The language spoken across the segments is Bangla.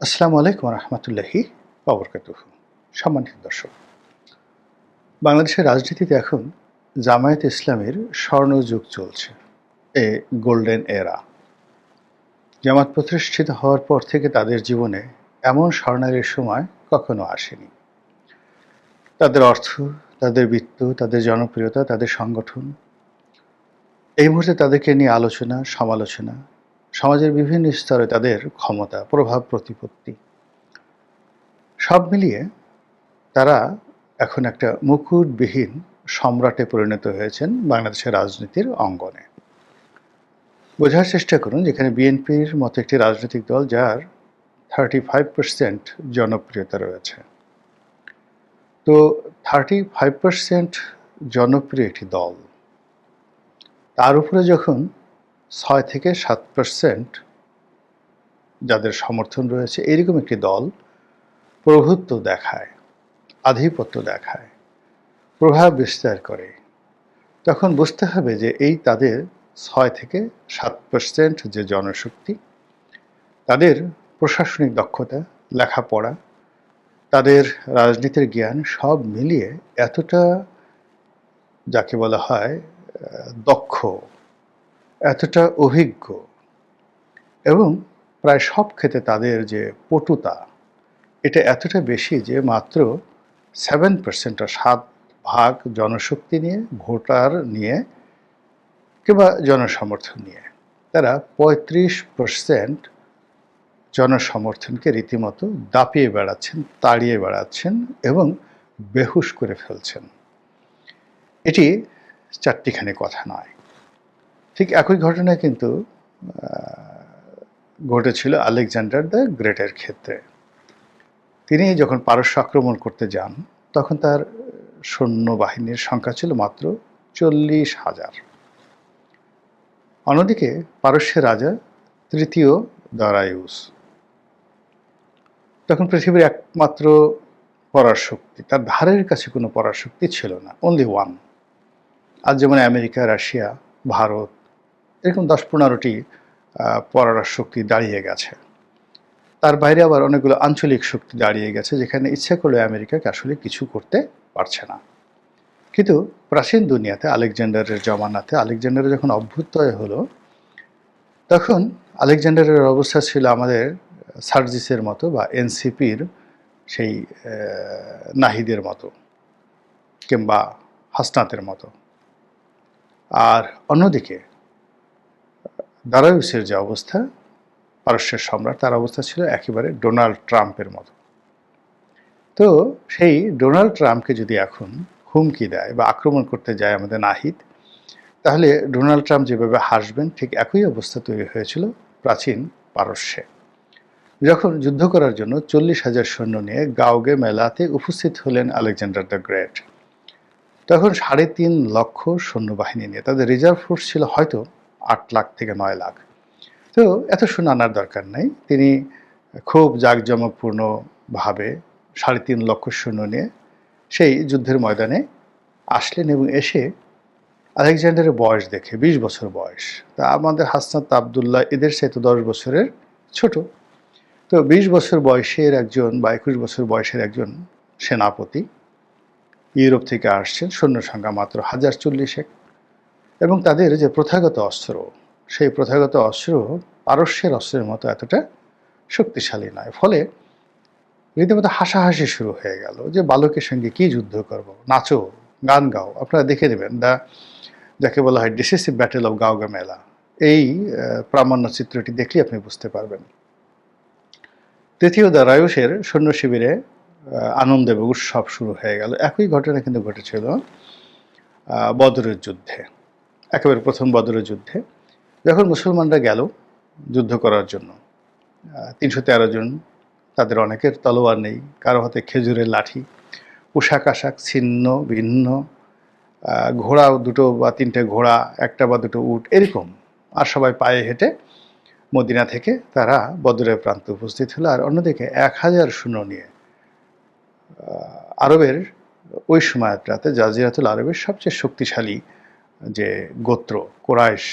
আসসালামু আলাইকুম রহমতুল্লাহি বাবরকাত সম্মানিত দর্শক, বাংলাদেশের রাজনীতিতে এখন জামায়াত ইসলামের স্বর্ণযুগ চলছে, এ গোল্ডেন এরা। জামাত প্রতিষ্ঠিত হওয়ার পর থেকে তাদের জীবনে এমন স্বর্ণালীর সময় কখনো আসেনি। তাদের অর্থ, তাদের বৃত্ত, তাদের জনপ্রিয়তা, তাদের সংগঠন, এই মুহূর্তে তাদেরকে নিয়ে আলোচনা, সমালোচনা সমাজের বিভিন্ন স্তরে তাদের ক্ষমতা, প্রভাব, প্রতিপত্তি। সব মিলিয়ে তারা এখন একটা মুকুটবিহীন সম্রাটে পরিণত হয়েছেন বাংলাদেশের রাজনীতির অঙ্গনে। বোঝার চেষ্টা করুন যেখানে বিএনপির মতো একটি রাজনৈতিক দল যার থার্টি ফাইভ পার্সেন্ট জনপ্রিয়তা রয়েছে। তো থার্টি ফাইভ পার্সেন্ট জনপ্রিয় একটি দল, তার উপরে যখন ছয় থেকে সাত পার্সেন্ট যাদের সমর্থন রয়েছে, এরকম একটি দল প্রভুত্ব দেখায়, আধিপত্য দেখায়, প্রভাব বিস্তার করে। তখন বুঝতে হবে যে এই তাদের ছয় থেকে সাত পার্সেন্ট যে জনশক্তি, তাদের প্রশাসনিক দক্ষতা, লেখাপড়া, তাদের রাজনীতির জ্ঞান সব মিলিয়ে এতটা, যাকে বলা হয় দক্ষ এতটা অভিজ্ঞ এবং প্রায় সব ক্ষেত্রে তাদের যে পটুতা, এটা এতটা বেশি যে মাত্র সেভেন পার্সেন্ট সাত ভাগ জনশক্তি নিয়ে, ভোটার নিয়ে কিংবা জনসমর্থন নিয়ে। তারা পঁয়ত্রিশ পার্সেন্ট জনসমর্থনকে রীতিমতো দাপিয়ে বেড়াচ্ছেন, তাড়িয়ে বেড়াচ্ছেন এবং বেহুশ করে ফেলছেন। এটি চারটিখানি কথা নয়। ঠিক একই ঘটনা কিন্তু ঘটেছিল আলেকজান্ডার দ্য গ্রেটের ক্ষেত্রে। তিনি যখন পারস্য আক্রমণ করতে যান, তখন তার সৈন্যবাহিনীর সংখ্যা ছিল মাত্র চল্লিশ হাজার। অন্যদিকে পারস্যের রাজা তৃতীয় দারায়ুস। তখন পৃথিবীর একমাত্র পরাশক্তি, তার ধারের কাছে কোনো পরাশক্তি ছিল না অনলি ওয়ান আজ যেমন আমেরিকা, রাশিয়া, ভারত এরকম দশ পনেরোটি পরার শক্তি দাঁড়িয়ে গেছে। তার বাইরে আবার অনেকগুলো আঞ্চলিক শক্তি দাঁড়িয়ে গেছে, যেখানে ইচ্ছা করলে আমেরিকাকে আসলে কিছু করতে পারছে না। কিন্তু প্রাচীন দুনিয়াতে আলেকজান্ডারের জমানাতে, আলেকজান্ডারের যখন অভ্যুত্তয় হলো, তখন আলেকজান্ডারের অবস্থা ছিল আমাদের সার্জিসের মতো বা এনসিপির সেই নাহিদের মতো কিংবা হাসনাতের মতো। আর অন্যদিকে দারায়ুসের যে অবস্থা, পারস্যের সম্রাট, তার অবস্থা ছিল একেবারে ডোনাল্ড ট্রাম্পের মতো। তো সেই ডোনাল্ড ট্রাম্পকে যদি এখন হুমকি দেয় বা আক্রমণ করতে যায় আমাদের নাহিদ, তাহলে ডোনাল্ড ট্রাম্প যেভাবে হাসবেন, ঠিক একই অবস্থা তৈরি হয়েছিল প্রাচীন পারস্যে। যখন যুদ্ধ করার জন্য চল্লিশ হাজার সৈন্য নিয়ে গাওগে মেলাতে উপস্থিত হলেন আলেকজান্ডার দ্য গ্রেট, তখন সাড়ে তিন লক্ষ সৈন্যবাহিনী নিয়ে তাদের রিজার্ভ ফোর্স ছিল হয়তো আট লাখ থেকে নয় লাখ। তো এত শুনে আনার দরকার নেই। তিনি খুব জাঁকজমকপূর্ণভাবে সাড়ে তিন লক্ষ সৈন্য নিয়ে সেই যুদ্ধের ময়দানে আসলেন এবং এসে আলেকজান্ডারের বয়স দেখে ২০ বছর বয়স। তা আমাদের হাসনাত আবদুল্লাহ এদের সাথে দশ বছরের ছোট। তো ২০ বছর বয়সের একজন বা একুশ বছর বয়সের একজন সেনাপতি ইউরোপ থেকে আসছেন। সৈন্য সংখ্যা মাত্র হাজার চল্লিশেক এবং তাদের যে প্রথাগত অস্ত্র, সেই প্রথাগত অস্ত্র পারস্যের অস্ত্রের মতো এতটা শক্তিশালী নয়। ফলে রীতিমতো হাসাহাসি শুরু হয়ে গেল যে বালকের সঙ্গে কি যুদ্ধ করব? নাচো, গান গাও। আপনারা দেখে নেবেন দা, যাকে বলা হয় ডিসিসিভ ব্যাটেল অফ গাওগা মেলা। এই প্রামাণ্য চিত্রটি দেখলে আপনি বুঝতে পারবেন। তৃতীয় রায়ুসের সৈন্য শিবিরে আনন্দ এবং উৎসব শুরু হয়ে গেল। একই ঘটনা কিন্তু ঘটেছিল বদরের যুদ্ধে। একেবারে প্রথম বদরের যুদ্ধে। যখন মুসলমানরা গেল যুদ্ধ করার জন্য তিনশো তেরো জন, তাদের অনেকের তলোয়ার নেই, কারও হাতে খেজুরের লাঠি, পোশাক আশাক ছিন্ন, ভিন্ন ঘোড়া দুটো বা তিনটে ঘোড়া, একটা বা দুটো উট, এরকম। আর সবাই পায়ে হেঁটে মদিনা থেকে তারা বদরের প্রান্তে উপস্থিত হলো। আর অন্যদিকে এক হাজার শূন্য নিয়ে আরবের ওই সময়টাতে জাজিরাতুল আরবের সবচেয়ে শক্তিশালী যে গোত্র, কোরাইশ,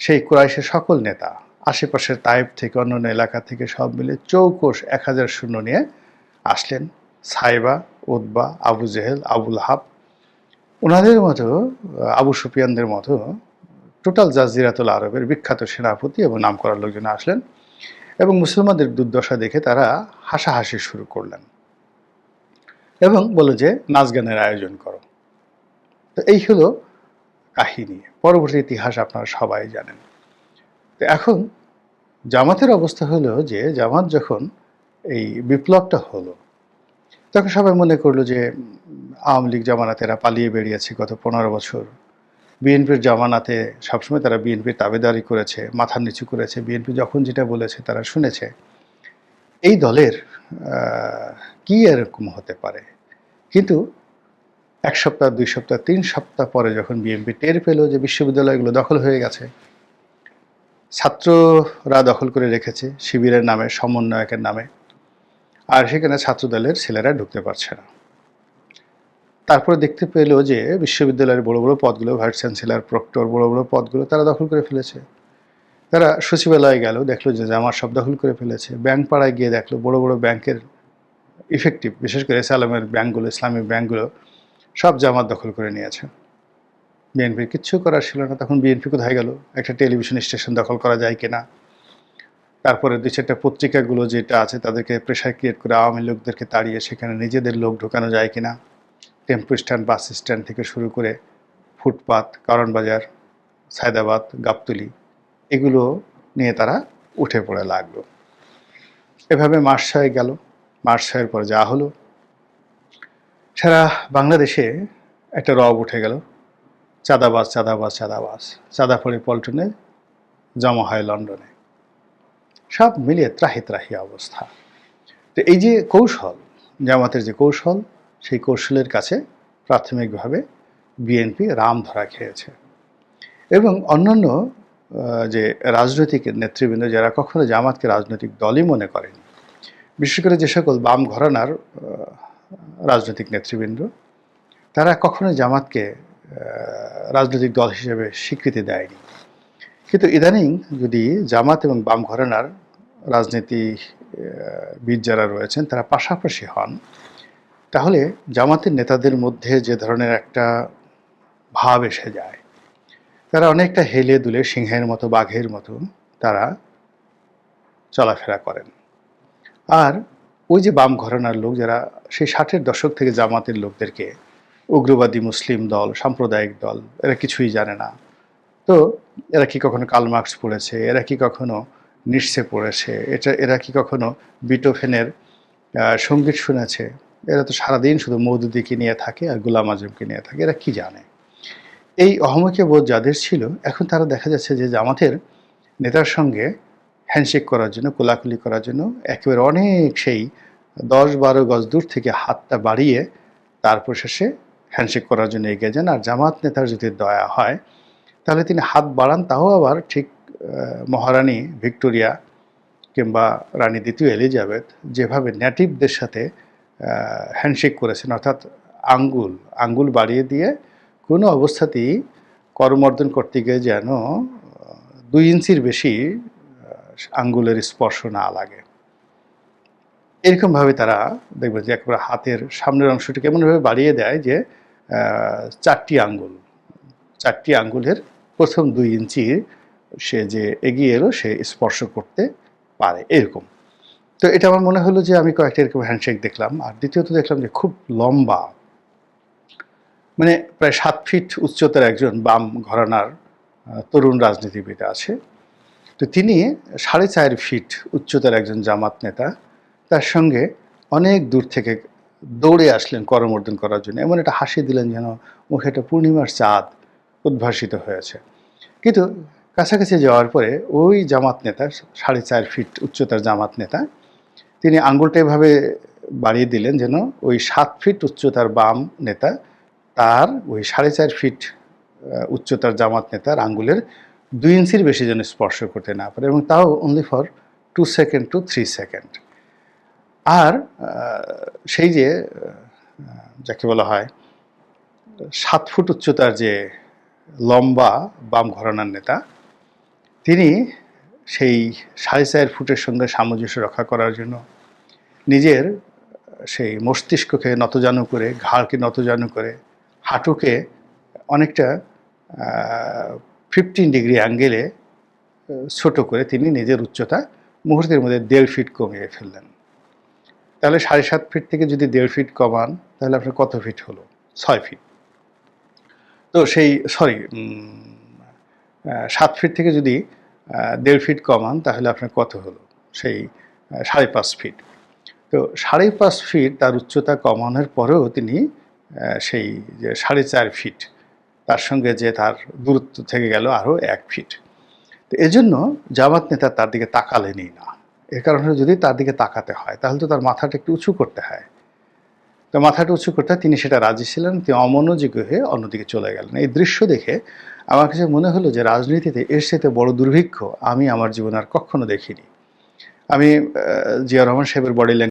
সেই কোরাইশের সকল নেতা, আশেপাশের তাইব থেকে, অন্যান্য এলাকা থেকে সব মিলে চৌকোষ এক হাজার শূন্য নিয়ে আসলেন। সাইবা উদ্বা আবু জেহেল আবুল হাব ওনাদের মতো, আবু সুফিয়ানদের মতো টোটাল জাজিরাতুল আরবের বিখ্যাত সেনাপতি এবং নাম করার লোকজন আসলেন এবং মুসলমানদের দুর্দশা দেখে তারা হাসাহাসি শুরু করলেন এবং বলল যে, নাচ গানের আয়োজন করো। তো এই হলো কাহিনী। পরবর্তী ইতিহাস আপনারা সবাই জানেন। তো এখন জামাতের অবস্থা হলো যে, জামাত যখন এই বিপ্লবটা হলো, তখন সবাই মনে করল যে, আওয়ামী লীগ জামানাতে এরা পালিয়ে বেরিয়েছে গত পনেরো বছর। বিএনপির জামানাতে সবসময় তারা বিএনপির তাবেদারি করেছে, মাথা নিচু করেছে। বিএনপি যখন যেটা বলেছে তারা শুনেছে। এই দলের কি এরকম হতে পারে? কিন্তু এক সপ্তাহ, দুই সপ্তাহ, তিন সপ্তাহ পরে যখন বিএনপি টের পেল যে বিশ্ববিদ্যালয়গুলো দখল হয়ে গেছে, ছাত্ররা দখল করে রেখেছে শিবিরের নামে, সমন্বয়কের নামে, আর সেখানে ছাত্রদলের ছেলেরা ঢুকতে পারছে না। তারপরে দেখতে পেল যে বিশ্ববিদ্যালয়ের বড় বড় পদগুলো, ভাইস চ্যান্সেলর, প্রক্টর, বড় বড় পদগুলো তারা দখল করে ফেলেছে। তারা সচিবালয়ে গেল, দেখল যে জামার সব দখল করে ফেলেছে। ব্যাংক পাড়ায় গিয়ে দেখল বড় বড় ব্যাংকের ইফেক্টিভ বিশেষ করে সালামের ব্যাংকগুলো ইসলামিক ব্যাংকগুলো সব জামাত দখল করে নিয়েছে। বিএনপির কিচ্ছু করার ছিল না। তখন বিএনপি কোথায় গেল? একটা টেলিভিশন স্টেশন দখল করা যায় কিনা? তারপরে দুই চারটা পত্রিকাগুলো যেটা আছে তাদেরকে প্রেশার ক্রিয়েট করে আওয়ামী লোকদেরকে তাড়িয়ে সেখানে নিজেদের লোক ঢোকানো যায় কিনা? টেম্পো স্ট্যান্ড, বাস স্ট্যান্ড থেকে শুরু করে ফুটপাত, কারণ বাজার, সায়দাবাদ, গাবতলি, এগুলো নিয়ে তারা উঠে পড়ে লাগল। এভাবে মাস ছয় গেল। মাস ছয়ের পরে যা হলো সারা বাংলাদেশে একটা রব উঠে গেল। চাঁদাবাস চাঁদাবাস চাঁদাবাস চাঁদা পড়ে পল্টনে, জমা হয় লন্ডনে। সব মিলিয়ে ত্রাহি ত্রাহি অবস্থা। তো এই যে কৌশল, জামাতের যে কৌশল, সেই কৌশলের কাছে প্রাথমিকভাবে বিএনপি রাম ধরা খেয়েছে। এবং অন্যান্য যে রাজনৈতিক নেতৃবৃন্দ যারা কখনো জামাতকে রাজনৈতিক দলই মনে করেন, বিশেষ করে যে সকল বাম ঘরানার রাজনৈতিক নেতৃবৃন্দ, তারা কখনো জামাতকে রাজনৈতিক দল হিসেবে স্বীকৃতি দেয়নি। কিন্তু ইদানিং যদি জামাত এবং বাম ঘরানার রাজনীতিবিদ যারা রয়েছেন, তারা পাশাপাশি হন, তাহলে জামাতের নেতাদের মধ্যে যে ধরনের একটা ভাব এসে যায়। তারা অনেকটা হেলে দুলে, সিংহের মতো, বাঘের মতো তারা চলাফেরা করেন। আর ওই যে বাম ঘরানার লোক যারা, সেই ষাটের দশক থেকে জামাতের লোকদেরকে, উগ্রবাদী মুসলিম দল, সাম্প্রদায়িক দল, এরা কিছুই জানে না। তো এরা কি কখনো কাল মার্কস পড়েছে? এরা কি কখনো নিশ্চে পড়েছে? এটা, এরা কি কখনো বিটোফেনের সংগীত শুনেছে? এরা তো সারাদিন শুধু মৌদুদিকে নিয়ে থাকে আর গুলাম আজমকে নিয়ে থাকে। এরা কি জানে? এই অহমকে বোধ যাদের ছিল, এখন তারা দেখা যাচ্ছে যে জামাতের নেতার সঙ্গে হ্যান্ডশেক করার জন্য, কোলাকুলি করার জন্য একেবারে অনেক সেই দশ বারো গজ দূর থেকে হাতটা বাড়িয়ে তারপর শেষে হ্যান্ডশেক করার জন্য এগিয়ে যান। আর জামাত নেতার যদি দয়া হয়, তাহলে তিনি হাত বাড়ান, তাও আবার ঠিক মহারানী ভিক্টোরিয়া কিংবা রানী দ্বিতীয় এলিজাবেথ যেভাবে নেটিভদের সাথে হ্যান্ডশেক করেছেন, অর্থাৎ আঙ্গুল আঙ্গুল বাড়িয়ে দিয়ে কোনো অবস্থাতেই করমর্দন করতে গিয়ে যেন দুই ইঞ্চির বেশি আঙ্গুলের স্পর্শ না লাগে। এরকমভাবে তারা দেখবেন যে একেবারে হাতের সামনের অংশটিকে এমনভাবে বাড়িয়ে দেয় যে চারটি আঙ্গুল, চারটি আঙ্গুলের প্রথম দুই ইঞ্চি সে যে এগিয়ে এলো সে স্পর্শ করতে পারে, এরকম। তো এটা আমার মনে হলো যে আমি কয়েকটা এরকম হ্যান্ডশেক দেখলাম, আর দ্বিতীয়ত দেখলাম যে খুব লম্বা মানে প্রায় সাত ফিট উচ্চতার একজন বাম ঘরানার তরুণ রাজনীতিবিদ আছে। তো তিনি সাড়ে চার ফিট উচ্চতার একজন জামাত নেতা, তার সঙ্গে অনেক দূর থেকে দৌড়ে আসলেন করমর্দন করার জন্য। এমন একটা হাসি দিলেন যেন মুখে একটা পূর্ণিমার চাঁদ উদ্ভাসিত হয়েছে। কিন্তু কাছাকাছি যাওয়ার পরে ওই জামাত নেতা সাড়ে চার ফিট উচ্চতার জামাত নেতা, তিনি আঙ্গুলটা এভাবে বাড়িয়ে দিলেন যেন ওই সাত ফিট উচ্চতার বাম নেতা তার ওই সাড়ে চার ফিট উচ্চতার জামাত নেতার আঙ্গুলের দুই ইঞ্চির বেশি যেন স্পর্শ করতে না পারে এবং তাও only for two second two three second আর সেই যে যাকে বলা হয়, সাত ফুট উচ্চতার যে লম্বা বাম ঘরানার নেতা, তিনি সেই সাড়ে চার ফুটের সঙ্গে সামঞ্জস্য রক্ষা করার জন্য নিজের, সেই মস্তিষ্ককে নতজানু করে, ঘাড়কে নতজানু করে, হাঁটুকে অনেকটা ফিফটিন ডিগ্রি অ্যাঙ্গেলে ছোট করে তিনি নিজের উচ্চতা মুহূর্তের মধ্যে দেড় ফিট কমিয়ে ফেললেন। তাহলে সাড়ে সাত ফিট থেকে যদি দেড় ফিট কমান, তাহলে আপনার কত ফিট হলো? ছয় ফিট তো সেই সরি সাত ফিট থেকে যদি দেড় ফিট কমান, তাহলে আপনার কত হলো? সেই সাড়ে পাঁচ ফিট তো সাড়ে পাঁচ ফিট তার উচ্চতা কমানোর পরেও তিনি সেই যে সাড়ে চার ফিট তার সঙ্গে যে তার দূরত্ব থেকে গেল আরও এক ফিট তো এজন্য জামাত নেতা তার দিকে তাকালেনই না। এর কারণে যদি তার দিকে তাকাতে হয়, তাহলে তো তার মাথাটা একটু উঁচু করতে হয়। তো মাথাটা উঁচু করতে তিনি সেটা রাজি ছিলেন, তিনি অমনোযোগী হয়ে অন্যদিকে চলে গেলেন। এই দৃশ্য দেখে আমার কাছে মনে হলো যে রাজনীতিতে এর সাথে বড় দুর্ভিক্ষ আমি আমার জীবনে আর কখনো দেখিনি। আমি জিয়া রহমান সাহেবের বডি